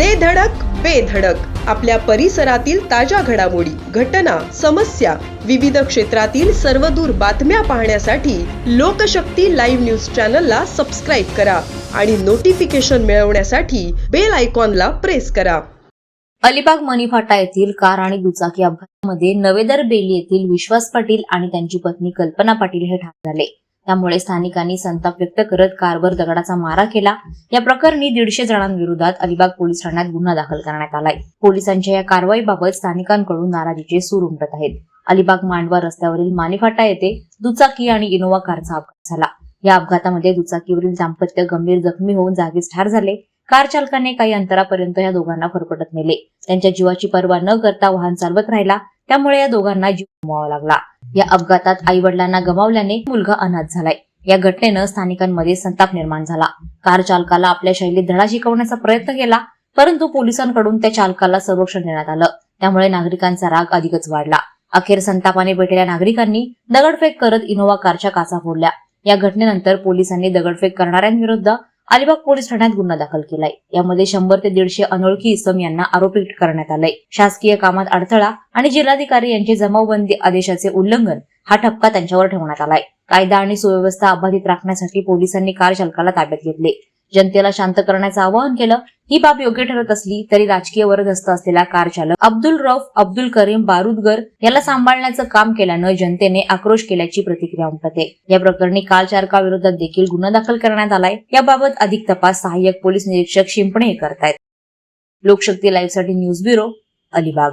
दे धडक बेधडक आपल्या परिसरातील ताज्या घडामोडी घटना समस्या विविध क्षेत्रातील सर्वदूर बातम्या पाहण्यासाठी लोकशक्ती लाईव्ह न्यूज चॅनलला सबस्क्राईब करा आणि नोटिफिकेशन मिळवण्यासाठी बेल आयकॉनला प्रेस करा. अलिबाग मनीफाटा येथील कार आणि दुचाकी अपघातामध्ये नवेदर बेली येथील विश्वास पाटील आणि त्यांची पत्नी कल्पना पाटील हे ठार झाले. त्यामुळे स्थानिकांनी संताप व्यक्त करत कारवर दगडाचा मारा केला. या प्रकरणी दीडशे जणांविरोधात अलिबाग पोलीस ठाण्यात गुन्हा दाखल करण्यात आलाय. पोलिसांच्या या कारवाईबाबत स्थानिकांकडून नाराजीचे सूर उमटत आहेत. अलिबाग मांडवा रस्त्यावरील मानेफाटा येथे दुचाकी आणि इनोवा कारचा अपघात झाला. या अपघातामध्ये दुचाकीवरील दाम्पत्य गंभीर जखमी होऊन जागीच ठार झाले. कार चालकाने काही अंतरापर्यंत या दोघांना फरफटत नेले. त्यांच्या जीवाची पर्वा न करता वाहन चालवत राहिला. त्यामुळे या दोघांना जीव गमवावा लागला. या अपघातात आई वडिलांना गमावल्याने मुलगा अनाथ झालाय. या घटनेनं स्थानिकांमध्ये संताप निर्माण झाला. कार चालकाला आपल्या शैलीत धडा शिकवण्याचा प्रयत्न केला परंतु पोलिसांकडून त्या चालकाला संरक्षण देण्यात आलं. त्यामुळे नागरिकांचा राग अधिकच वाढला. अखेर संतापाने भेटलेल्या नागरिकांनी दगडफेक करत इनोवा कारच्या काचा फोडल्या. या घटनेनंतर पोलिसांनी दगडफेक करणाऱ्यांविरुद्ध अलिबाग पोलीस ठाण्यात गुन्हा दाखल केलाय. यामध्ये शंभर ते दीडशे अनोळखी इसम यांना आरोपी करण्यात आलंय. शासकीय कामात अडथळा आणि जिल्हाधिकारी यांचे जमावबंदी आदेशाचे उल्लंघन हा ठपका त्यांच्यावर ठेवण्यात आलाय. कायदा आणि सुव्यवस्था अबाधित राखण्यासाठी पोलिसांनी कार चालकाला ताब्यात घेतले. जनतेला शांत करण्याचं आवाहन केलं. ही बाब योग्य ठरत असली तरी राजकीय वरदस्त असलेला कार चालक अब्दुल रौफ अब्दुल करीम बारुदगर याला सांभाळण्याचं काम केल्यानं जनतेने आक्रोश केल्याची प्रतिक्रिया उमटते. या प्रकरणी काल चालकाविरोधात देखील गुन्हा दाखल करण्यात आलाय. याबाबत अधिक तपास सहाय्यक पोलीस निरीक्षक शिंपणे हे करतायत. लोकशक्ती लाईव्हसाठी न्यूज ब्युरो अलिबाग.